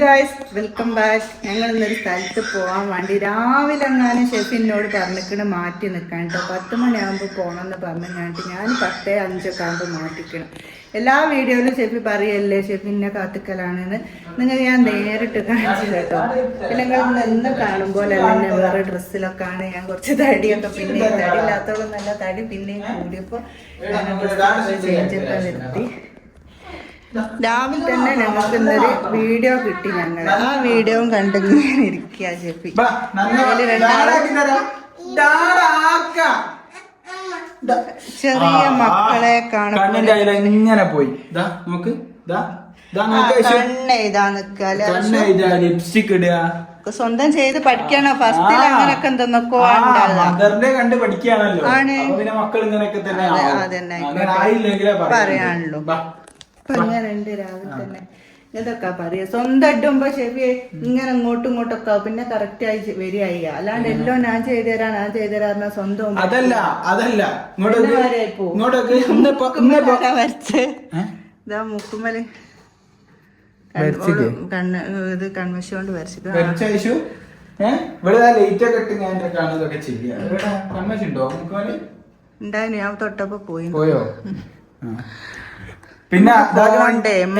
Guys welcome back ഞങ്ങൾ ഇന്നൊരു സ്ഥലത്ത് പോകാൻ വേണ്ടി രാവിലെ എങ്ങാനും ഷെഫിനോട് എന്നോട് പറഞ്ഞിക്കണ് മാറ്റി നിൽക്കാൻ കേട്ടോ പത്ത് മണിയാകുമ്പോൾ പോകണമെന്ന് പറഞ്ഞിട്ട് ഞാൻ പത്തേ അഞ്ചൊക്കെ ആകുമ്പോൾ മാറ്റിക്കണം. എല്ലാ വീഡിയോയിലും ഷെഫി പറയല്ലേ ഷെഫിനെ കാത്തിക്കലാണെന്ന്. നിങ്ങൾ ഞാൻ നേരിട്ട് കാണിച്ചു കേട്ടോ നിങ്ങൾ നിന്ന് കാണുമ്പോൾ എന്നെ വേറെ ഡ്രസ്സിലൊക്കെ ആണ്. ഞാൻ കുറച്ച് തടിയൊക്കെ പിന്നെ തടി ഇല്ലാത്തോളം നല്ല തടി പിന്നെയും കൂടിയപ്പോൾ ഞാൻ ഡ്രസ്സൊക്കെ ചേഞ്ച് ഒക്കെ വരുത്തി. രാവിലെ തന്നെ ഞങ്ങൾക്ക് ഇന്നൊരു വീഡിയോ കിട്ടി ഞങ്ങൾ ആ വീഡിയോ കണ്ടിങ്ങനെ ഇരിക്കുക ദാ. ചെറിയ മക്കളെ ഇങ്ങനെ പോയി. കണ്ണ് ലിപ്സ്റ്റിക് ഇടുക. സ്വന്തം ചെയ്ത് പഠിക്കണോ? ഫസ്റ്റിൽ. അങ്ങനൊക്കെ എന്തെന്നൊക്കെ കണ്ട് പഠിക്കുകയാണല്ലോ. ആണ്. പിന്നെ മക്കൾ ഇങ്ങനെയൊക്കെ തന്നെ. പറയാനുള്ളൂ. അപ്പൊ രാവിലെ തന്നെ. ഇതൊക്കെ പറയാ. സ്വന്തം ഇടുമ്പോ ഷെഫി ഇങ്ങനെ ഇങ്ങോട്ടും ഇങ്ങോട്ടൊക്കെ ഒക്കെ പിന്നെ കറക്റ്റ് ആയി വരികയായി അല്ലാണ്ട് എല്ലാം ഞാൻ ചെയ്തു തരാം ഞാൻ ചെയ്തു സ്വന്തം അതല്ല അതല്ല. വരച്ചേ? ഇതാ കണ്ണ് ഇത് കൺവശം കൊണ്ട് വരച്ചു ഇവിടെ ലൈറ്റ് ഒക്കെ ഇട്ട് ഞാൻ കാണുന്നതൊക്കെ ചെയ്യാ. ഉണ്ടായിരുന്നു ഞാൻ തൊട്ടപ്പോ പോയി? പോയോ. പിന്നെ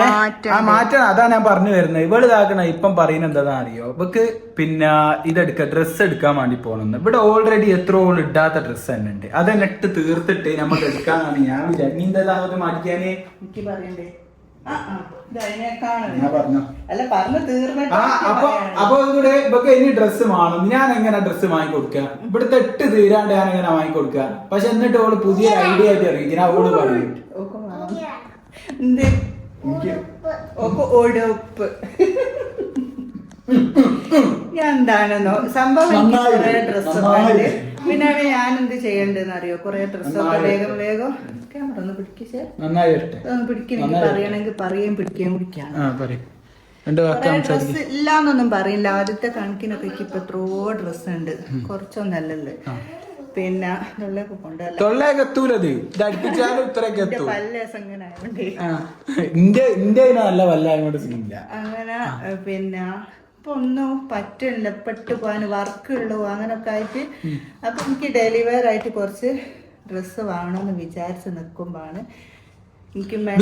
മാറ്റണം. അതാ ഞാൻ പറഞ്ഞു വരുന്നത്. ഇവൾ ഇതാക്കണ ഇപ്പം പറയുന്ന എന്താ അറിയോ ഇവക്ക് പിന്നെ ഇതെടുക്ക ഡ്രസ്സ് എടുക്കാൻ വേണ്ടി പോണെന്ന്. ഇവിടെ ഓൾറെഡി എത്ര ഓൾ ഇടാത്ത ഡ്രസ്സ് തന്നെ ഉണ്ട്. അതെന്നെ ഇട്ട് തീർത്തിട്ട് നമുക്ക് എടുക്കാന്നാണ് ഞാൻ എന്താ അങ്ങോട്ട് മാറ്റിക്കാനേ? എനിക്ക് പറയണ്ടേ? ആ, ആ, ഇത് ഞാൻ പറഞ്ഞു? അല്ല പറഞ്ഞു തീർന്നിട്ട് ആ എനിക്ക് അപ്പൊ ഇവിടെ ഇവക്ക് ഇനി ഡ്രസ്സ് വേണം ഞാൻ എങ്ങനെ ഡ്രസ്സ് വാങ്ങിക്കൊടുക്ക ഇവിടുത്തെ എട്ട് തീരാണ്ട് ഞാൻ എങ്ങനെ വാങ്ങിക്കൊടുക്ക പക്ഷെ എന്നിട്ട് ഓൾ പുതിയ ഐഡിയ ആയിട്ട് അറിയിക്കുന്ന അവൾ പറയും. എന്ത്? ഒടുപ്പ് എന്താണെന്നോ സംഭവം കുറെ ഡ്രസ്സൊക്കെ. ഉണ്ട്. പിന്നെ ഞാൻ എന്ത് ചെയ്യണ്ടെന്ന് അറിയോ കുറെ ഡ്രസ്സൊക്കെ വേഗം വേഗം. ക്യാമറ ഒന്ന് പിടിക്കേ ഒന്ന് പിടിക്കണെങ്കിൽ പറയണെങ്കിൽ പിടിക്കുകയും പറയും. വാക്ക് കുറെ സംസാരിക്കും ഇല്ലാന്നൊന്നും പറയില്ല. ആദ്യത്തെ കണക്കിനൊക്കെ ഇപ്പൊ എത്രയോ ഡ്രസ്സ് ഉണ്ട്. കുറച്ചൊന്നല്ലല്ലോ. പിന്നെ ഉള്ളൊക്കെ കൊണ്ടുവല്ല തൊള്ളയൊക്കെ എത്തൂലത് ഇത് അടുപ്പിച്ചാലും ഇത്രയൊക്കെ എത്തും. പല്ലേസ് അങ്ങനെ ആയതുകൊണ്ട്. ഇന്റെ ഇന്റെ നല്ല വല്ല അങ്ങോട്ട് സീനില്ല അങ്ങനെ പിന്നെ ഇപ്പൊ ഒന്നും പറ്റില്ല പെട്ട് പോകാൻ വർക്ക് ഉള്ളൂ അങ്ങനൊക്കെ ആയിട്ട്. അപ്പൊ എനിക്ക് ഡെലിവറി ആയിട്ട് കുറച്ച് ഡ്രസ്സ് വാങ്ങണമെന്ന് വിചാരിച്ച് നിൽക്കുമ്പോഴാണ്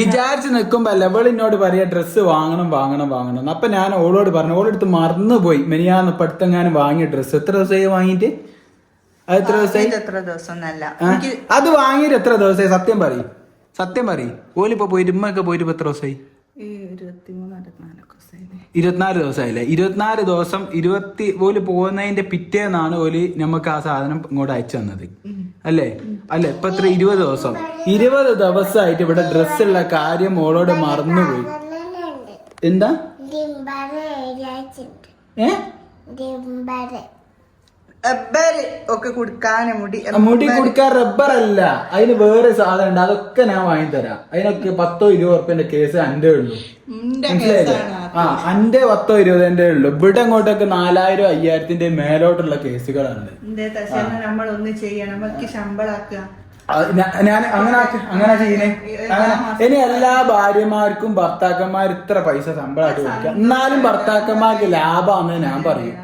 വിചാരിച്ച് നിൽക്കുമ്പോ അല്ല ഇവൾ എന്നോട് പറയാ ഡ്രസ്സ് വാങ്ങണം വാങ്ങണം വാങ്ങണം. അപ്പൊ ഞാൻ ഓളോട് പറഞ്ഞു ഓളെടുത്ത് മറന്നുപോയി. മെനിയാന്ന് പഠിത്തങ്ങാനും വാങ്ങിയ ഡ്രസ് എത്ര ദിവസമായി വാങ്ങിയിട്ട്? അത് എത്ര ദിവസമായി എത്ര ദിവസം അത് വാങ്ങിയിട്ട് എത്ര ദിവസമായി സത്യം പറയും. സത്യം പറയും. ഓലിപ്പോ പോയിട്ട് ഉമ്മയൊക്കെ പോയിട്ട് ഇപ്പൊ എത്ര ദിവസമായി? ഇരുപത്തിനാല് ദിവസമായില്ലേ ഇരുപത്തിനാല് ദിവസം ഇരുപത്തി ഓൽ പോകുന്നതിന്റെ പിറ്റേന്നാണ് ഓൽ നമുക്ക് ആ സാധനം ഇങ്ങോട്ട് അയച്ചു തന്നത്. അല്ലേ? അല്ലെ? ഇപ്പൊ എത്ര? ഇരുപത് ദിവസം. ഇരുപത് ദിവസമായിട്ട് ഇവിടെ ഡ്രസ്സുള്ള കാര്യം ഓളോട് മറന്നുപോയി. എന്താ? ഏ? റബ്ബര് ഒക്കെ കൊടുക്കാന് മുടി. കൊടുക്കാൻ മുടി കുടിക്കാൻ റബ്ബർ അല്ല. അതിന് വേറെ സാധനം ഉണ്ട് അതൊക്കെ ഞാൻ വാങ്ങി തരാം. അതിനൊക്കെ പത്തോ ഇരുപത് ഉറപ്പിന്റെ കേസ് എന്റെ ഉള്ളൂ. മനസ്സിലായില്ലേ? ആ അന്റെ പത്തോ ഇരുപതിന്റെ ഉള്ളൂ. ഇവിടെ അങ്ങോട്ടൊക്കെ നാലായിരം അയ്യായിരത്തിന്റെ മേലോട്ടുള്ള കേസുകളാണ്. നമ്മൾ ഒന്ന് ചെയ്യണം. നമുക്ക് ശമ്പളാക്കുക. ഞാൻ അങ്ങനെ അങ്ങനെ ചെയ്യുന്നേ അങ്ങനെ. ഇനി എല്ലാ ഭാര്യമാർക്കും ഭർത്താക്കന്മാർ ഇത്ര പൈസ ശമ്പളമായിട്ട് കൊടുക്കുക. എന്നാലും ഭർത്താക്കന്മാർക്ക് ലാഭമാണെന്ന് ഞാൻ പറയും.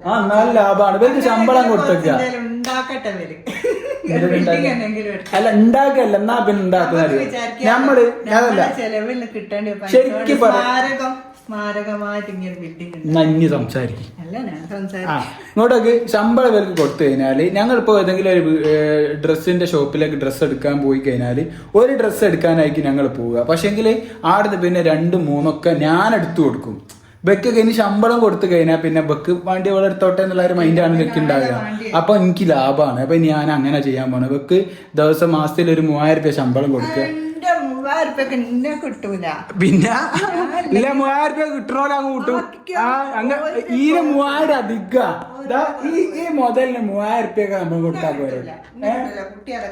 ആ. എന്നാലും ലാഭമാണ് ഇവർക്ക് ശമ്പളം കൊടുത്തേക്ക. ഉണ്ടാക്കട്ടെ അല്ല ഉണ്ടാക്കല്ല എന്നാ പിന്നെ ഉണ്ടാക്കുന്ന നമുക്ക് അറിയോ? വിചാരിക്കാം, നമ്മൾ അതല്ല. ചെലവിൽ കിട്ടേണ്ട പൈസ ശരിക്ക് സ്മാരകം സ്മാരകമായിട്ട് ഇങ്ങനെ ബിൽഡിംഗ് ഉണ്ട്. എന്നാ സംസാരിക്കും. ഇങ്ങോട്ടേക്ക് ശമ്പളം ഇവർക്ക് കൊടുത്തു കഴിഞ്ഞാൽ ഞങ്ങളിപ്പോ ഏതെങ്കിലും ഒരു ഡ്രസ്സിന്റെ ഷോപ്പിലേക്ക് ഡ്രസ്സ് എടുക്കാൻ പോയി കഴിഞ്ഞാൽ ഒരു ഡ്രസ്സ് എടുക്കാനായിരിക്കും ഞങ്ങൾ പോവുക. പക്ഷെങ്കിൽ ആടുന്ന് പിന്നെ രണ്ടും മൂന്നൊക്കെ ഞാൻ എടുത്തു കൊടുക്കും. ബെക്കൊക്കെ ഇനി ശമ്പളം കൊടുത്തു കഴിഞ്ഞാൽ പിന്നെ ബെക്ക് വണ്ടി ഇവിടെ എടുത്തോട്ടെ എന്നുള്ള ഒരു മൈൻഡാണ് ബെക്ക് ഉണ്ടാവുക. അപ്പൊ എനിക്ക് ലാഭമാണ് അപ്പൊ ഞാൻ അങ്ങനെ ചെയ്യാൻ പോണേ. ബെക്ക് ദിവസം മാസത്തിൽ ഒരു മൂവായിരം രൂപ ശമ്പളം കൊടുക്കുക. മൂവായിരം കിട്ടൂല. പിന്നെ? ഇല്ല മൂവായിരം രൂപ കിട്ടണോലെ അങ്ങ് കൂട്ടും. ആ അങ്ങ് മൂവായിരം അധിക. ഈ ഈ മുതലിന് മൂവായിരം ഉറുപ്പ്യൊക്കെ നമ്മൾ കൊടുത്താൽ പോരെ?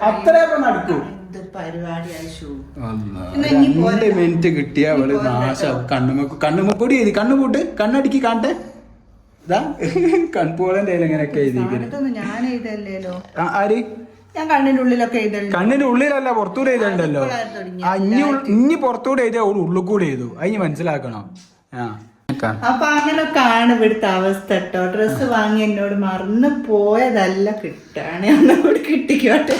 അത്രയൊക്കെ നടക്കൂ രണ്ട് മിനിറ്റ് കിട്ടിയ അവൾ നാശം. കണ്ണുമുക്ക് കണ്ണുമുക്കൂടി എഴുതി. കണ്ണുപൂട്ട് കണ്ണടിക്ക് കാണട്ടെ ഇതാ കൺപോളന്റെ ഇങ്ങനെയൊക്കെ എഴുതിയിരിക്കുന്നത് ഞാൻ എഴുതല്ലേലോ? ആര്? ഞാൻ കണ്ണിന്റെ ഉള്ളിലൊക്കെ കണ്ണിന്റെ ഉള്ളിലല്ല പുറത്തൂടെ എഴുതണ്ടല്ലോ. ആ ഇനി ഉൾ- ഇനി പുറത്തൂടെ എഴുതിയ അവൾ ഉള്ളിൽ കൂടെ എഴുതു അതിന് മനസ്സിലാക്കണം. ആ. അപ്പൊ അങ്ങനൊക്കെയാണ് ഇവിടുത്തെ അവസ്ഥ കേട്ടോ ഡ്രസ്സ് വാങ്ങി എന്നോട് മറന്നു പോയതല്ല കിട്ടാണ്. എന്നോട് കിട്ടിക്കോട്ടെ.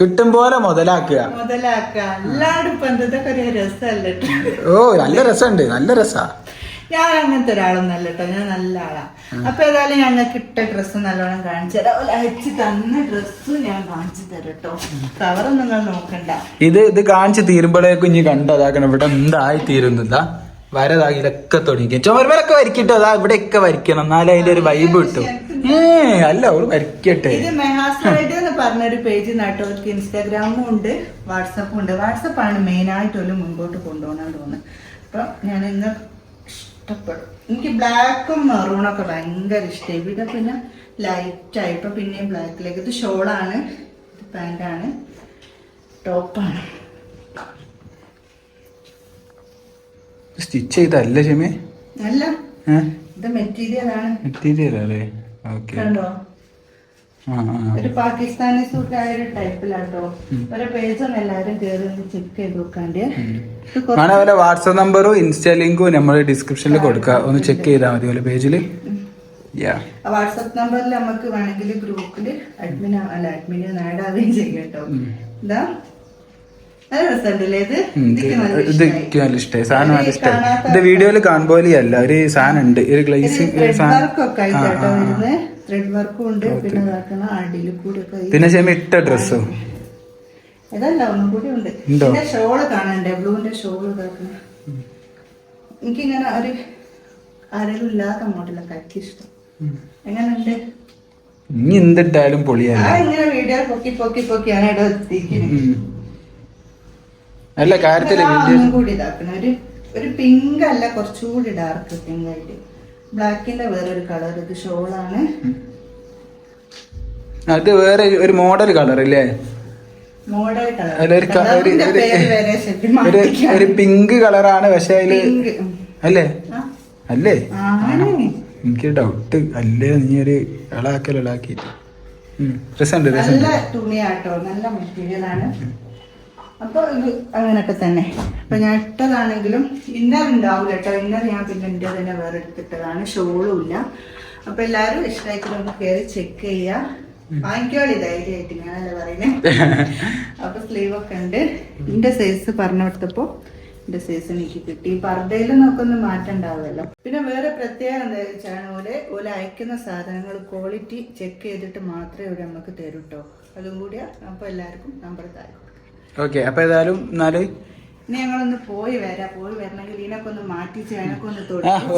കിട്ടും പോലെ മുതലാക്കുക. മുതലാക്ക എല്ലാവരും ഇപ്പൊ എന്തൊക്കെ ഒരു രസമല്ല. ഓ നല്ല രസമുണ്ട്. നല്ല രസാ. ഞാൻ അങ്ങനത്തെ ഒരാളൊന്നല്ല കേട്ടോ. ഞാൻ നല്ല ആളാ. അപ്പൊ ഏതായാലും ഞങ്ങൾക്ക് ഇട്ട ഡ്രസ്സ് നല്ലോണം കാണിച്ചു തരാം. ഓൽ അയച്ചു തന്ന ഡ്രസ്സ് ഞാൻ കാണിച്ചു തരാം കേട്ടോ. കവറൊന്നും നിങ്ങൾ നോക്കണ്ട. ഇത് ഇത് കാണിച്ചു തീരുമ്പോഴേക്കും ഇനി കണ്ടതാക്കണം ഇവിടെ എന്തായി തീരുന്നതാ വരതാകിലൊക്കെ തുടങ്ങി. ചുമരുമലൊക്കെ വരിക്കട്ടോ. അതാ ഇവിടെയൊക്കെ വരയ്ക്കണം എന്നാലേ അതിന്റെ ഒരു വൈബ് കിട്ടും. ഏ അല്ല അവൾ വരയ്ക്കട്ടെ ഇത് മെഹാസ്ലൈഡ് എന്ന് പറഞ്ഞൊരു പേജ് നാട്ടോർക്ക് ഇൻസ്റ്റാഗ്രാമും ഉണ്ട് വാട്സപ്പും ഉണ്ട്. വാട്സപ്പാണ് മെയിൻ ആയിട്ട് ഒരു മുൻപോട്ട് കൊണ്ടുപോകണം തോന്നുന്നത് അപ്പൊ ഞാൻ ഇന്ന് ഇഷ്ടപ്പെടും. എനിക്ക് ബ്ലാക്കും മെറൂണും ഒക്കെ ഭയങ്കര ഇഷ്ടമായി ഇവിടെ പിന്നെ ലൈറ്റ് ആയി. ഇപ്പൊ പിന്നെയും ബ്ലാക്കിലേക്ക്. ഇത് ഷോളാണ്. ഇത് പാന്റാണ് ടോപ്പാണ്. സ്റ്റിച്ച് ചെയ്തല്ല ക്ഷമേ അല്ല. ഇത് മെറ്റീരിയൽ ആണ്. മെറ്റീരിയൽ അല്ലേ? ഓക്കെ. കണ്ടോ? ഒരു പാകിസ്ഥാനി സൂട്ടായ ഒരു ടൈപ്പിലാട്ടോ ഒരു പേജൊന്നും എല്ലാരും കേറി ഒന്ന് ചെക്ക് ചെയ്ത് നോക്കാണ്ട്. വേണേ വല്ല വാട്സപ്പ് നമ്പറും ഇൻസ്റ്റാ ലിങ്കും നമ്മൾ ഡിസ്ക്രിപ്ഷനിൽ കൊടുക്കുക ഒന്ന് ചെക്ക് ചെയ്താൽ മതി പോലെ പേജിൽ വാട്സപ്പ് നമ്പറിൽ നമുക്ക് വേണമെങ്കിൽ ഗ്രൂപ്പിൽ അഡ്മിൻ അല്ല അഡ്മിൻ ആഡ് ചെയ്യാം കേട്ടോ ഇതാ. നല്ല രസമുണ്ടല്ലേ ഇത്? എനിക്ക് നല്ല ഇത് ഇഷ്ടായി. എനിക്ക് നല്ല ഇഷ്ടമായി സാധനം നല്ല ഈ ഇഷ്ടമായി കാണാത്ത ഇത് വീഡിയോയിൽ കാണുമ്പോലെയല്ല ഒരു സാധനം. ഉണ്ട്. ഒരു ഗ്ലേസിംഗ് പിന്നെ ക്ഷമ ഇട്ട ഡ്രസ്സോ ഉണ്ട്. എനിക്കിങ്ങനെ ഒരു ആരെങ്കിലും ഇല്ലാത്ത മോഡലൊക്കെ എനിക്ക് ഇഷ്ടം. എങ്ങനെയുണ്ട്? ഇനി എന്തിട്ടാലും പൊളിയാണ് ഇങ്ങനെ വീഡിയോ പൊക്കി പൊക്കി പൊക്കിയാണ് ഇവിടെ എത്തിക്കുന്നത് അല്ല കാര്യത്തിൽ കൂടി ഇതാക്കണം ഒരു ഒരു പിങ്ക് അല്ല കുറച്ചുകൂടി ഡാർക്ക് പിങ്ക് ആയിട്ട്. ബ്ലാക്കിന്റെ വേറൊരു കളർ ഇത് ഷോളാണ് അത് വേറെ ഒരു മോഡൽ കളർ അല്ലേ ഒരു- പിങ്ക് കളറാണ് പക്ഷെ അതിൽ അല്ലേ? അല്ലേ? എനിക്ക് ഡൗട്ട് അല്ലേ നീ ഒരു ഇളാക്കൽ ഇളാക്കിട്ട് രസമുണ്ട് രസമുണ്ട്. തുണിയാട്ടോ. നല്ല മെറ്റീരിയൽ അപ്പൊ ഇത് അങ്ങനൊക്കെ തന്നെ. അപ്പൊ ഞാൻ ഇട്ടതാണെങ്കിലും ഇന്നർ ഉണ്ടാവില്ല കേട്ടോ ഇന്നർ ഞാൻ പിന്നെ എന്റെ തന്നെ വേറെ എടുത്തിട്ടതാണ്. ഷോളും ഇല്ല. അപ്പൊ എല്ലാരും ഇഷ്ടമായിട്ട് ഒന്ന് കയറി ചെക്ക് ചെയ്യാ. വാങ്ങിക്കോളി ധൈര്യമായിട്ട്. ഞാനല്ല പറയുന്നത് അപ്പൊ സ്ലീവ് ഒക്കെ ഉണ്ട്. എന്റെ സൈസ് പറഞ്ഞു കൊടുത്തപ്പോ എന്റെ സൈസ് എനിക്ക് കിട്ടി. പർദ്ദയിൽ നോക്കൊന്നും മാറ്റം ഉണ്ടാവുമല്ലോ. പിന്നെ വേറെ പ്രത്യേകത എന്താ വെച്ചാൽ പോലെ ഓല അയക്കുന്ന സാധനങ്ങൾ ക്വാളിറ്റി ചെക്ക് ചെയ്തിട്ട് മാത്രമേ ഇവിടെ നമുക്ക് തരൂട്ടോ കേട്ടോ അതും കൂടിയാ. അപ്പൊ എല്ലാവർക്കും നമ്പർ താഴെ ഓക്കെ അപ്പൊ ഏതായാലും എന്നാൽ ഞങ്ങളൊന്ന് പോയി വരാം പോയി വരണമെങ്കിൽ ഇതിനൊക്കെ ഒന്ന് മാറ്റിച്ച് അതിനൊക്കെ ഒന്ന്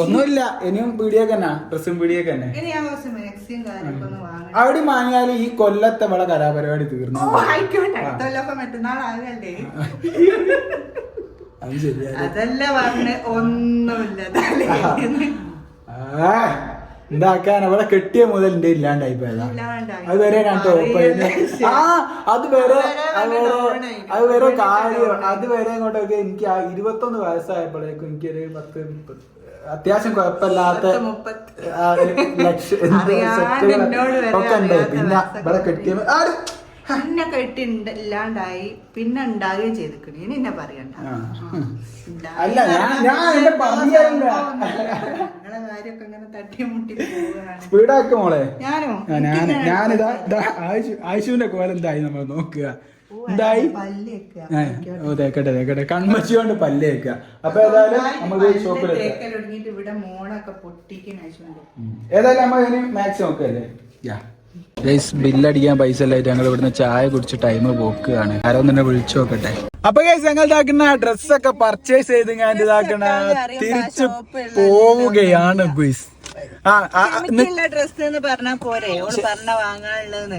ഒന്നുമില്ല. ഇനിയും വീഡിയോ തന്നെ ഡ്രസ്സും വീഡിയോ തന്നെ. ഇനി ഞാൻ കുറച്ച് മാക്സിയും കാര്യമൊക്കെ ഒന്ന് വാങ്ങണം. അവിടെ വാങ്ങിയാൽ ഈ കൊല്ലത്തെ നമ്മളെ കലാപരിപാടി തീർന്നു. ആയിക്കോട്ടെ. അടുത്തൊല്ലൊക്കെ ശരിയാ. അതല്ല പറഞ്ഞ ഒന്നുമില്ല. എന്താക്കാൻ? അവിടെ കെട്ടിയ മുതൽ എന്റെ ഇല്ലാണ്ടായി പോയതാ. അത് വരെ ഞാൻ ടോപ്പ് ആ അത് വരെ അത് വരെ കാര്യം. അത് വരെ ഇങ്ങോട്ടൊക്കെ എനിക്ക് ആ ഇരുപത്തൊന്ന് വയസ്സായപ്പോഴേക്കും എനിക്കൊരു പത്ത് അത്യാവശ്യം കുഴപ്പമില്ലാത്ത ലക്ഷ്യം ഒക്കെ ഉണ്ട്. പിന്നെ. ഇവിടെ കെട്ടിയ ആര്? പിന്നെ കെട്ടി ഇണ്ട- ഇല്ലാണ്ടായി പിന്നെ ഉണ്ടാകുകയും ചെയ്തിക്കണി ഇനി എന്നെ പറയണ്ട. അല്ല, ഞാൻ- ഞാൻ എന്നെ പറഞ്ഞില്ല. നിങ്ങളെ കാര്യമൊക്കെ ഇങ്ങനെ തട്ടിമുട്ടി പോവുകയാണ്. സ്പീഡാക്ക് മോളെ. ഞാനോ? ഞാൻ ഞാനിതാ ഇതാ ആയിഷു ആയിഷുവിന്റെ നമ്മൾ നോക്കുക. എന്തായി? ഓ തേക്കട്ടെ തേക്കട്ടെ. കൺമച്ചി കൊണ്ട് പല്ലേക്ക അപ്പൊ ഏതായാലും നമുക്ക് ഷോപ്പിൽ ഏതായാലും നമ്മൾ മാക്സ് നോക്കല്ലേ? ഗൈസ് ബില്ലടിക്കാൻ പൈസ ഇല്ലായിട്ട് ഞങ്ങൾ ഇവിടുന്ന് ചായ കുടിച്ച് ടൈം പോക്കുകയാണ്. ആരോ തന്നെ വിളിച്ചു നോക്കട്ടെ. അപ്പൊ ഗൈസ് ഞങ്ങൾ ഇതാക്കുന്ന ഡ്രസ്സൊക്കെ പർച്ചേസ് ചെയ്ത് ഞാൻ ഇതാക്കണ തിരിച്ചു പോവുകയാണ് ഗൈസ്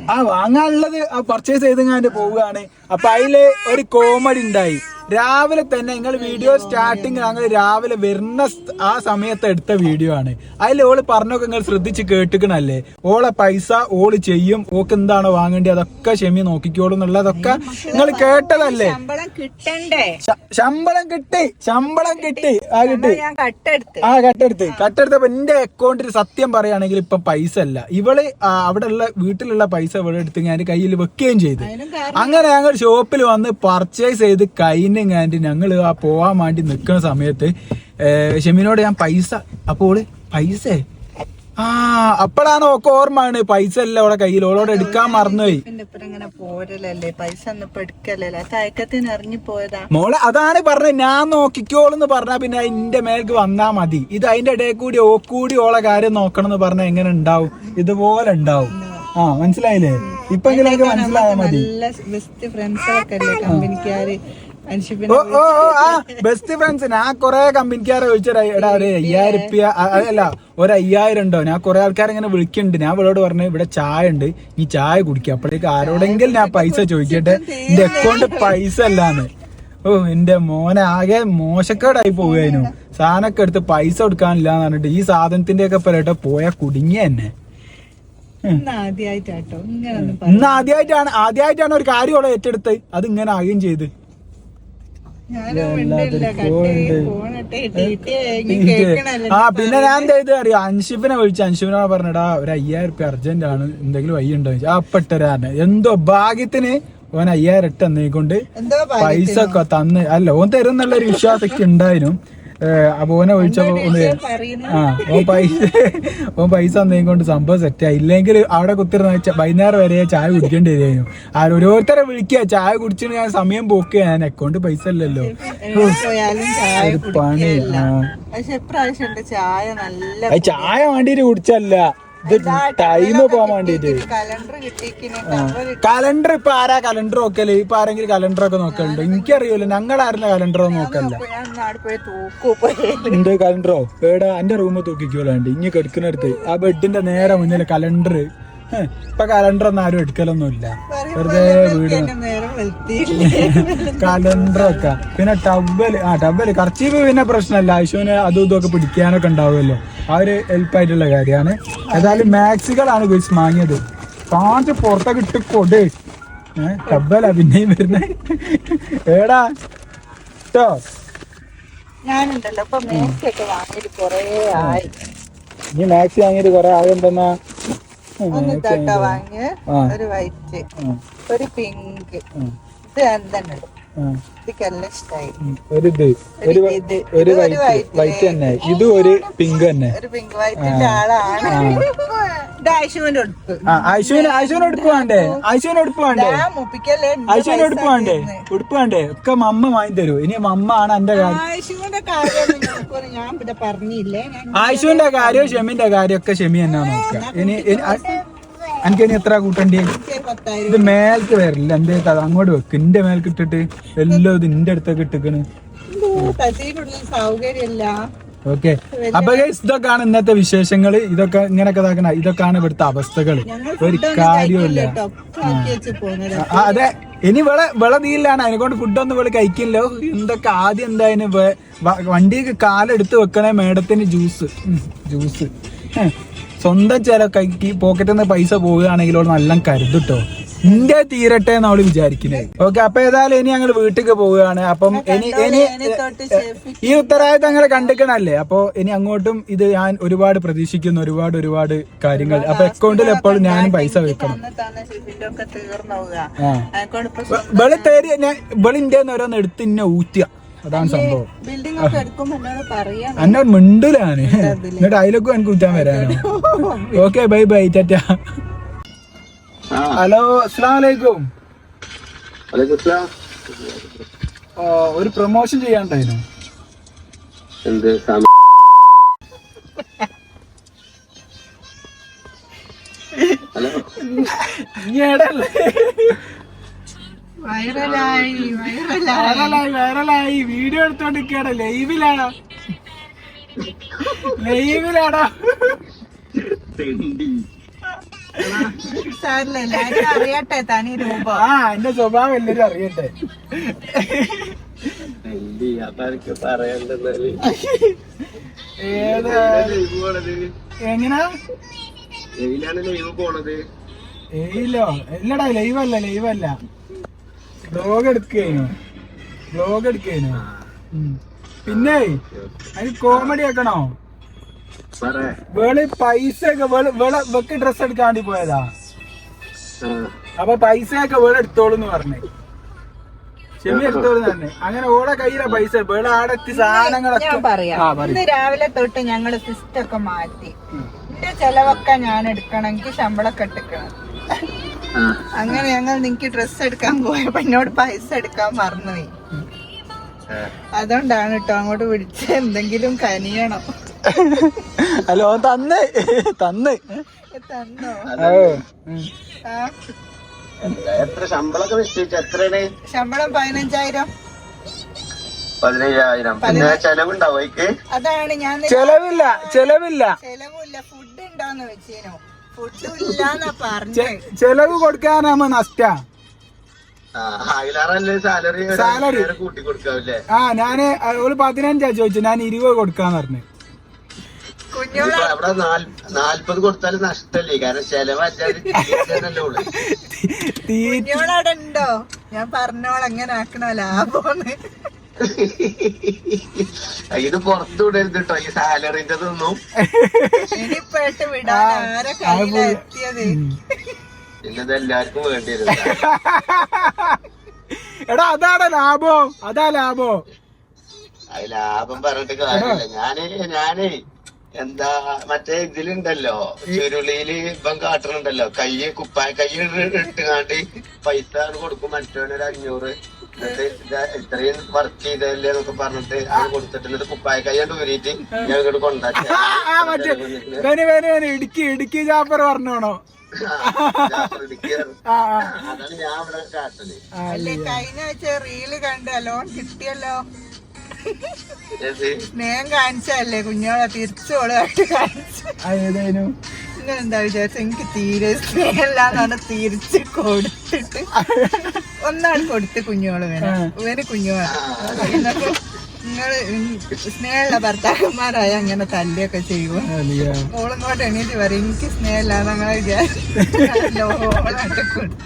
ആ വാങ്ങാനുള്ളത് ആ പർച്ചേസ് ചെയ്ത് ഞാൻ പോവുകയാണ്. അപ്പൊ അതിൽ ഒരു കോമഡി ഉണ്ടായി. രാവിലെ തന്നെ നിങ്ങൾ വീഡിയോ സ്റ്റാർട്ടിങ് ഞങ്ങൾ രാവിലെ വരുന്ന ആ സമയത്ത് എടുത്ത വീഡിയോ ആണ്. അതിൽ ഓൾ പറഞ്ഞൊക്കെ നിങ്ങൾ ശ്രദ്ധിച്ച് കേട്ടിക്കണല്ലേ? ഓളെ പൈസ ഓൾ ചെയ്യും. ഓക്ക് എന്താണോ വാങ്ങേണ്ടത് അതൊക്കെ ക്ഷമി നോക്കിക്കോളും എന്നുള്ളതൊക്കെ നിങ്ങൾ കേട്ടതല്ലേ? ശമ്പളം കിട്ടി ശമ്പളം കിട്ടി. ആ കിട്ടി. ആ കട്ടെടുത്ത്. കട്ടെടുത്തപ്പോ എന്റെ അക്കൗണ്ടിൽ സത്യം പറയുകയാണെങ്കിൽ ഇപ്പൊ പൈസ അല്ല ഇവൾ അവിടെയുള്ള അവിടെ ഉള്ള വീട്ടിലുള്ള പൈസ ഇവിടെ എടുത്ത് ഞാൻ കയ്യിൽ വെക്കുകയും ചെയ്തു. അങ്ങനെ ഞങ്ങൾ ഷോപ്പിൽ വന്ന് പർച്ചേസ് ചെയ്ത് കഴിഞ്ഞ് കാണ്ടി ഞങ്ങൾ ആ പോവാൻ വേണ്ടി നിൽക്കുന്ന സമയത്ത് ഷെമിനോട് ഞാൻ പൈസ അപ്പോൾ പൈസ ആ അപ്പോഴാണ് ഒക്കെ ഓർമ്മയാണ് പൈസ അല്ല ഓളെ കയ്യിൽ. ഓളോട് എടുക്കാൻ മറന്നുപോയി ഇങ്ങനെ പോരലല്ലേ? പൈസ ഒന്നും ഇപ്പൊ എടുക്കലല്ലേ? തയക്കത്തിന് ഇറങ്ങി പോയതാ. മോളെ അതാണ് പറഞ്ഞത്. ഞാൻ നോക്കിക്കോളെന്ന് പറഞ്ഞാ പിന്നെ എന്റെ മേൽക്ക് വന്നാ മതി. ഇത് അതിന്റെ ഇടയിൽ കൂടി ഓ കൂടി ഓളെ കാര്യം നോക്കണം എന്ന് പറഞ്ഞാൽ എങ്ങനെ ഉണ്ടാവും? ഇതുപോലെ ഉണ്ടാവും. ആ മനസ്സിലായില്ലേ? ഇപ്പൊ എങ്കിലും എനിക്ക് മനസ്സിലായാ മതി. നല്ല ബെസ്റ്റ് ഫ്രണ്ട്സൊക്കെ അല്ലേ? കമ്പനിക്കാര് ബെസ്റ്റ് ഫ്രണ്ട്സ് ഞാൻ കുറെ കമ്പനിക്കാരെ വിളിച്ചടാ എടാ ഒരു അയ്യായിരം ഉപ്യ അല്ല ഒരു അയ്യായിരം ഉണ്ടോ? ഞാൻ കുറെ ആൾക്കാരെ ഇങ്ങനെ വിളിക്കുന്നുണ്ട്. ഞാൻ ഇവളോട് പറഞ്ഞു ഇവിടെ ചായ ഉണ്ട് ഈ ചായ കുടിക്കുക അപ്പോഴേക്ക് ആരോടെങ്കിലും ഞാൻ പൈസ ചോദിക്കട്ടെ. എന്റെ അക്കൗണ്ട് പൈസ അല്ലാന്ന്. ഓ എന്റെ മോനെ ആകെ മോശക്കേടായി പോവുകയായിരുന്നു. സാധനമൊക്കെ എടുത്ത് പൈസ കൊടുക്കാനില്ല എന്ന് പറഞ്ഞിട്ട് ഈ സാധനത്തിന്റെ ഒക്കെ പേരട്ടോ പോയാ കുടുങ്ങിയ തന്നെ. ഇന്ന് ആദ്യമായിട്ടാണ് ആദ്യമായിട്ടാണ് ഒരു കാര്യം അവളെ ഏറ്റെടുത്ത് അത് ഇങ്ങനെ ആകുകയും ചെയ്ത് ഞാനും മിണ്ടില്ല കട്ട് ഫോണിട്ട് ടീറ്റി കേൾക്കണല്ലോ ആ പിന്നെ ഞാൻ എന്താ ഇത് അറിയാം? അൻഷിഫിനെ വിളിച്ചു അൻഷിഫിനോട് പറഞ്ഞടാ ഒരു അയ്യായിരം റുപ്യ അർജന്റ് ആണ് എന്തെങ്കിലും വഴി ഉണ്ടോ ആ പെട്ടരാറിന് എന്തോ ഭാഗ്യത്തിന് ഓൻ അയ്യായിരം ഇട്ട് എന്തോ പൈസ ഒക്കെ തന്ന്. അല്ല ഓൻ തരും എന്നുള്ള ഒരു വിശ്വാസമൊക്കെ ഉണ്ടായിരുന്നു. ഏഹ് ഒഴിച്ചപ്പോൾ ഒന്ന് ആ ഓൻ പൈസ ഓൻ പൈസ തന്നേം കൊണ്ട് സംഭവം സെറ്റായി ഇല്ലെങ്കിൽ അവിടെ കുത്തിരുന്ന വൈകുന്നേരം വരെ ചായ കുടിക്കേണ്ടി ആ ഓരോരുത്തരെ വിളിക്കുക. ചായ കുടിച്ചിട്ട് ഞാൻ സമയം പോക്കുക ഞാൻ അക്കൗണ്ട് പൈസ ഇല്ലല്ലോ. പണി ചായ വേണ്ടിട്ട് കുടിച്ചല്ല ഇത് ടൈം പോകാൻ വേണ്ടിട്ട്. കലണ്ടർ ഇപ്പൊ ആരാ കലണ്ടർ നോക്കൽ? ഇപ്പൊ ആരെങ്കിലും കലണ്ടർ ഒക്കെ നോക്കലുണ്ട്? എനിക്കറിയൂല. ഞങ്ങൾ ആരുടെ കലണ്ടർ നോക്കല്ല എന്ത് കലണ്ടറോ ഏടാ എന്റെ റൂമ് തൂക്കിക്കോലാണ്ട് ഇനി കെടുക്കുന്നിടത്ത് ആ ബെഡിന്റെ നേരെ മുന്നിൽ കലണ്ടർ ഇപ്പൊ കലണ്ടർ ഒന്നും ആരും എടുക്കലൊന്നുമില്ല. വെറുതെ വീട് കലണ്ടർ ഒക്കെ പിന്നെ ടബൽ ആ ടബൽ കർച്ചീഫ് പിന്നെ പ്രശ്നമല്ല ആശുവിന് അതും ഇതൊക്കെ പിടിക്കാനൊക്കെ ഉണ്ടാവുമല്ലോ. ആ ഒരു ഹെൽപ്പായിട്ടുള്ള കാര്യമാണ്. ഏതായാലും മാക്സികളാണ് ഗുയിസ് വാങ്ങിയത് പാട്ട് പുറത്തെ ഇട്ട് കൊട്. ടവല പിന്നെയും വരുന്നേ. ഏടാ കേട്ടോ ഞാനുണ്ടല്ലോ. ഇപ്പൊ മാക്സി വാങ്ങിയിട്ട് കൊറേ ആയി. നീ മാക്സി വാങ്ങിയിട്ട് കുറെ ഒന്ന് തട്ട വാങ്ങി ഒരു വൈറ്റ് ഒരു പിങ്ക് ഇത് എന്താണ് ഒരു ഇത് ഒരു ഒരു വൈറ്റ് വൈറ്റ് തന്നെ. ഇത് ഒരു പിങ്ക് തന്നെ. ഇത് ഐശുവിന്റെ ഉടുപ്പ്. വേണ്ടേ? ഐശുവിന് ഉടുപ്പ് വേണ്ടേ? പൈസ ഉടുപ്പ് വേണ്ടേ? ഉടുപ്പ് വേണ്ടേ? ഒക്കെ മമ്മ വാങ്ങി തരൂ. ഇനി മമ്മ ആണ് എന്റെ കാര്യം ആയിഷുവിന്റെ കാര്യം ഷെമിന്റെ കാര്യം ഒക്കെ ഷെമി എന്നാ നോക്ക ഇനി എനിക്ക് ഇനി എത്ര കൂട്ടണ്ടി? ഇത് മേൽക്ക് വരില്ല. എന്റെ അങ്ങോട്ട് വെക്ക്. എന്റെ മേൽക്ക് ഇട്ടിട്ട് എല്ലാം ഇത് എന്റെ അടുത്തൊക്കെ ഇട്ടിക്കണ്. ഓക്കെ. അപ്പൊ ഇതൊക്കെയാണ് ഇന്നത്തെ വിശേഷങ്ങൾ ഇതൊക്കെ ഇങ്ങനൊക്കെ ഇതാക്കണ ഇതൊക്കെയാണ് ഇവിടുത്തെ അവസ്ഥകൾ. ഒരു കാര്യമില്ല അതെ. ഇനി വിള വിള നീല്ലാണ് അതിനെ കൊണ്ട് ഫുഡൊന്നും ഇവിടെ കഴിക്കില്ലോ. എന്തൊക്കെ ആദ്യം എന്തായാലും വണ്ടിക്ക് കാലെടുത്ത് വെക്കണേ മേഡത്തിന് ജ്യൂസ് ജ്യൂസ് സ്വന്തം ചില കൈക്ക് പോക്കറ്റിൽ നിന്ന് പൈസ പോവുകയാണെങ്കിൽ അവൾ നല്ല കരുതിട്ടോ. ഇന്ത്യ തീരട്ടെ എന്ന് അവൾ വിചാരിക്കുന്നത് ഓക്കെ അപ്പൊ ഏതായാലും ഇനി ഞങ്ങൾ വീട്ടിലേക്ക് പോവുകയാണ്. അപ്പം ഇനി ഇനി ഈ ഉത്തരവാദിത്തം അങ്ങനെ കണ്ടിക്കണല്ലേ? അപ്പൊ ഇനി അങ്ങോട്ടും ഇത് ഞാൻ ഒരുപാട് പ്രതീക്ഷിക്കുന്നു. ഒരുപാട് ഒരുപാട് കാര്യങ്ങൾ. അപ്പൊ അക്കൗണ്ടിൽ എപ്പോഴും ഞാനും പൈസ വെക്കണം. വെളി തേരി വെളി ഇന്ത്യ ഓരോന്ന് എടുത്ത് ഇന്നെ ഊറ്റുക. അതാണ് സംഭവം. ബിൽഡിംഗ് ഒക്കെ എടുക്കുമ്പോ എന്നോട് മിണ്ടൂലാണ്. എന്നിട്ട് അതിലൊക്കെ എനിക്ക് കുറ്റാൻ വരാനോ? Okay bye bye tata. Hello അസ്സലാമലൈക്കും ഒരു പ്രൊമോഷൻ ചെയ്യാണ്ടായിരുന്നു ഹലോ വൈറലായി വൈറലായി വീഡിയോ എടുത്തോണ്ടിരിക്കാണ് ലൈവിലാണോ ലൈവിലാണോ അറിയട്ടെ തനി രൂപ. ആ എന്റെ സ്വഭാവം എല്ലാരും അറിയട്ടെ. ലൈവ് പോണത്? എങ്ങനാ? ലൈവ് പോണത്? ഇല്ലടാ ലൈവ് അല്ല ലൈവ് അല്ല. ബ്ലോഗ് എടുക്കേനു. ബ്ലോഗ് എടുക്കേനു. പിന്നെ അതിന് കോമഡി ആക്കണോ? വേൾ പൈസ ഒക്കെ വേൾ വേള വെക്ക് ഡ്രസ് എടുക്കാൻ വേണ്ടി പോയതാ അപ്പൊ പൈസ ഒക്കെ വേൾ എടുത്തോളൂന്ന് പറഞ്ഞേ. ചെമ്മി എടുത്തോളൂ തന്നെ അങ്ങനെ ഓളെ കയ്യിലെ പൈസ വേള ആടെ എത്തി സാധനങ്ങളൊക്കെ. ഞാൻ പറയാം. ഇന്ന് രാവിലെ തൊട്ട് ഞങ്ങൾ സിസ്റ്റൊക്കെ മാറ്റി. എന്റെ ചെലവൊക്കെ ഞാൻ എടുക്കണം എനിക്ക് ശമ്പളമൊക്കെ എടുക്കണം. അങ്ങനെ ഞങ്ങൾ നിങ്ങക്ക് ഡ്രസ്സ് എടുക്കാൻ പോയപ്പോ എന്നോട് പൈസ എടുക്കാൻ മറന്നുപോയി അതുകൊണ്ടാണ് കേട്ടോ അങ്ങോട്ട് വിളിച്ച് എന്തെങ്കിലും കനിയണം. ഹലോ തന്ന്. തന്ന്. തന്നോ? എത്ര ശമ്പളമൊക്കെ നിശ്ചയിച്ചു? എത്രയാണ്? ശമ്പളം പതിനഞ്ചായിരം. പതിനയ്യായിരം പിന്നെ ചെലവുണ്ടാവും അതാണ് ഞാൻ ചെലവില്ല ചെലവില്ല. ചെലവില്ല. ഫുഡ് ഉണ്ടോന്ന് വെച്ചേനോ. ചെലവ് കൊടുക്കാനാകുമ്പോ നഷ്ട. Salary Salary. കൂട്ടി കൊടുക്കാവില്ലേ? ആ ഞാൻ ഒരു പതിനഞ്ചാ ചോദിച്ചു ഞാൻ ഇരുപത് കൊടുക്കാന്ന് പറഞ്ഞു. അവിടെ നാല്പത് കൊടുത്താലും നഷ്ടല്ലേ? കാരണം ചെലവല്ലേ ഞാൻ പറഞ്ഞോളെ എങ്ങനെ ആക്കണോ ലാഭോന്ന്. ഇത് പുറത്തു വിടരുത് കേട്ടോ ഈ സാലറിന്റെ ഒന്നും ഇനിയിപ്പോട്ട് വിടാൻ ആരെ കയ്യിലാ എത്തിയത് പിന്നെ എല്ലാവർക്കും വേണ്ടി എടാ അതാണ് ലാഭം. അതാ ലാഭം. അത് ലാഭം പറഞ്ഞിട്ട് കാര്യമില്ല. ഞാൻ ഞാനേ എന്താ മറ്റേ ഇതിലുണ്ടല്ലോ ചുരുളിയിൽ ഇപ്പം കാട്ടണുണ്ടല്ലോ കയ്യ് കുപ്പായ കയ്യ് ഇട്ടുകാണ്ട് പൈസ കൊടുക്കും മറ്റവനൊരു അഞ്ഞൂറ്. എന്നിട്ട് ഇത്രയും വർക്ക് ചെയ്തല്ലേ എന്നൊക്കെ പറഞ്ഞിട്ട് അത് കൊടുത്തിട്ട് എന്നിട്ട് കുപ്പായ കൈ ഊരിയിട്ട് ഞാൻ ഇങ്ങോട്ട് കൊണ്ടാക്കി ഇടുക്കി ഇടുക്കി ജാഫർ പറഞ്ഞോണോ? അതാണ് ഞാൻ ഇവിടെ കാട്ടൽ. അല്ലേ കഴിഞ്ഞ ആഴ്ച റീൽ കണ്ട് ലോൺ കിട്ടിയല്ലോ? സ്നേഹം കാണിച്ചല്ലേ കുഞ്ഞോളെ തിരിച്ചോളായിട്ട് കാണിച്ചു. എന്താ വിചാരിച്ചത് എനിക്ക് തീരെ സ്നേഹമില്ലാന്ന് പറഞ്ഞ തിരിച്ച് കൊടുത്തിട്ട്. ഒന്നാണ് കൊടുത്ത് കുഞ്ഞോൾ വേണം ഇവർ കുഞ്ഞോളാ. എന്നിട്ട് നിങ്ങൾ സ്നേഹമുള്ള ഭർത്താക്കന്മാരായ അങ്ങനെ തല്ലിയൊക്കെ ചെയ്യുമോ. ഓളിങ്ങോട്ട് എണീറ്റ് പറയും എനിക്ക് സ്നേഹമില്ല ഞങ്ങളെ വിചാരിച്ചു ഓളായിട്ട് കൊടുത്തു.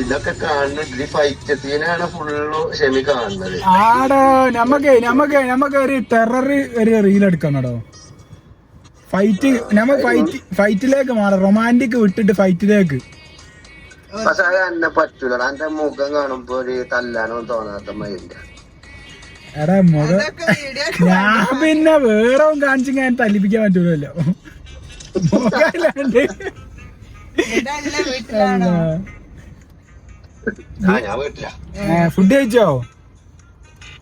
ഇതൊക്കെ കാണുന്നുണ്ട് ഈ ഫൈറ്റ് സീനാണ് ഫുള്ള് ക്ഷമി കാണുന്നത്. ആടോ നമുക്ക് നമുക്ക് നമുക്ക് ഒരു ടെറർ ഒരു റീൽ എടുക്കണടോ ഫൈറ്റ് നമ്മ ഫൈറ്റ് ഫൈറ്റിലേക്ക് മാറാം. റൊമാന്റിക് വിട്ടിട്ട് ഫൈറ്റിലേക്ക് പക്ഷെ അത് എന്നെ പറ്റൂല എന്റെ മുഖം കാണുമ്പോ ഒരു തല്ലാനോ തോന്നാത്ത മൈൻഡ് എടാ മുഖ ഞാൻ പിന്നെ വേറെ കാണിച്ചു ഞാൻ തല്ലിപ്പിക്കാൻ പറ്റൂലല്ലോ. ഫുഡ് കഴിച്ചോ?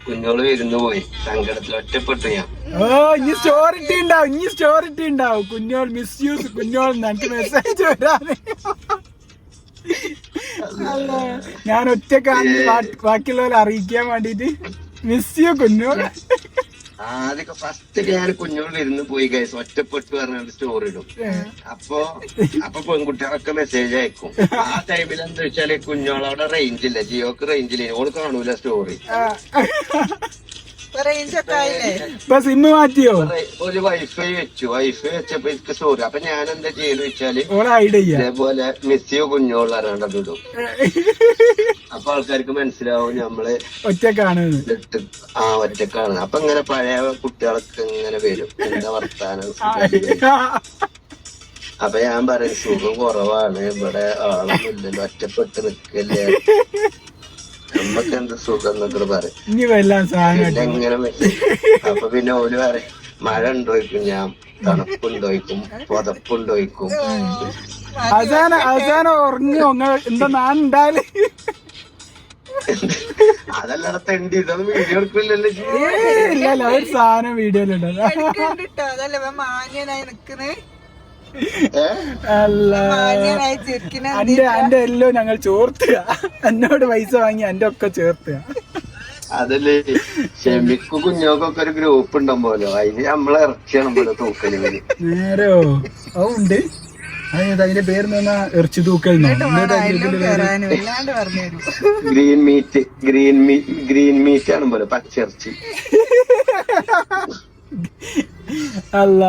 കുഞ്ഞോൾ വിരുന്ന് പോയി. സങ്കടത്തിൽ ഒറ്റപ്പെട്ടു ഞാൻ. ഓ ഇനി സ്റ്റോറിറ്റി ഉണ്ടാവും ഇനി സ്റ്റോറിറ്റി ഉണ്ടാവും കുഞ്ഞോൾ മിസ് യൂസ് കുഞ്ഞോൾ എനിക്ക് മെസ്സേജ് വരാന്. ഞാൻ ഒറ്റക്കാണ് ബാക്കിയുള്ളവരെ അറിയിക്കാൻ വേണ്ടിട്ട്. മിസ് യു കുഞ്ഞോൾ. ആദ്യമൊക്കെ ഫസ്റ്റ് ഞാൻ കുഞ്ഞോട് വിരുന്ന് പോയി ഗൈസ് ഒറ്റപ്പെട്ടു പറഞ്ഞ സ്റ്റോറി ഇടും. അപ്പൊ അപ്പൊ പെൺകുട്ടികളൊക്കെ മെസ്സേജ് അയക്കും. ആ ടൈമിൽ എന്താ വെച്ചാൽ കുഞ്ഞോളവിടെ റേഞ്ച് ഇല്ല. ജിയോക്ക് റേഞ്ച് ഇല്ല. ഓൾ കാണൂല സ്റ്റോറി ഇപ്പൊ സിമ്മ് മാറ്റിയോ? ഒരു വൈഫൈ വെച്ചു. വൈഫൈ വെച്ചപ്പോ എനിക്ക് സോറി അപ്പൊ ഞാൻ എന്താ ചെയ്യൽ വെച്ചാൽ ഇതേപോലെ മെസ്സിയോ കുഞ്ഞോൾ അറിയാണ്ടത് ഇടും. അപ്പൊ ആൾക്കാർക്ക് മനസ്സിലാവും നമ്മൾ ഒറ്റക്കാണ്. ആ ഒറ്റക്കാണ്. അപ്പൊ ഇങ്ങനെ പഴയ കുട്ടികളൊക്കെ ഇങ്ങനെ വരും. എന്താ വർത്താനം? അപ്പൊ ഞാൻ പറയും സുഖം കുറവാണ്. ഇവിടെ ആളൊന്നും ഇല്ലല്ലോ. ഒറ്റപ്പെട്ട് നിക്കല്ലേ. നമ്മക്ക് എന്ത് സുഖം എന്നൊക്കെ പറയും. ഇനി വല്ലാം സാധനം പിന്നെ അപ്പൊ പിന്നെ ഓൽ പറയും മഴ ഉണ്ടോയിക്കും ഞാൻ തണുപ്പുണ്ടോയിക്കും പുതപ്പുണ്ടോയിക്കും. അവസാനം അവസാനം ഉറങ്ങി എന്താ ഞാൻ ഉണ്ടായാൽ അതല്ലാതെ തെണ്ടി ഇതൊന്നും വീഡിയോ എടുക്കില്ലല്ലോ. ഇല്ല ഒരു സാധനം വീഡിയോയിലുണ്ടല്ലോ. അതല്ലേ മാന്യനായി ഏ? അല്ല. എല്ലാം ഞങ്ങൾ ചോർത്തുക. എന്നോട് പൈസ വാങ്ങി അന്റെ ഒക്കെ ചേർത്തുക. അതല്ലേ ഷെമിക്കും കുഞ്ഞോക്കൊക്കെ ഒരു ഗ്രൂപ്പ് ഉണ്ടാവുമല്ലോ അതിന് നമ്മളെ ഇറച്ചിയാണ് പോലെ തൂക്കൽ നേരോ? ഓ ഉണ്ട്. അതിന്റെ പേര് ഇറച്ചി തൂക്കൽ green meat green meat green meat ആണ് പോലെ പച്ചിറച്ചി അല്ല.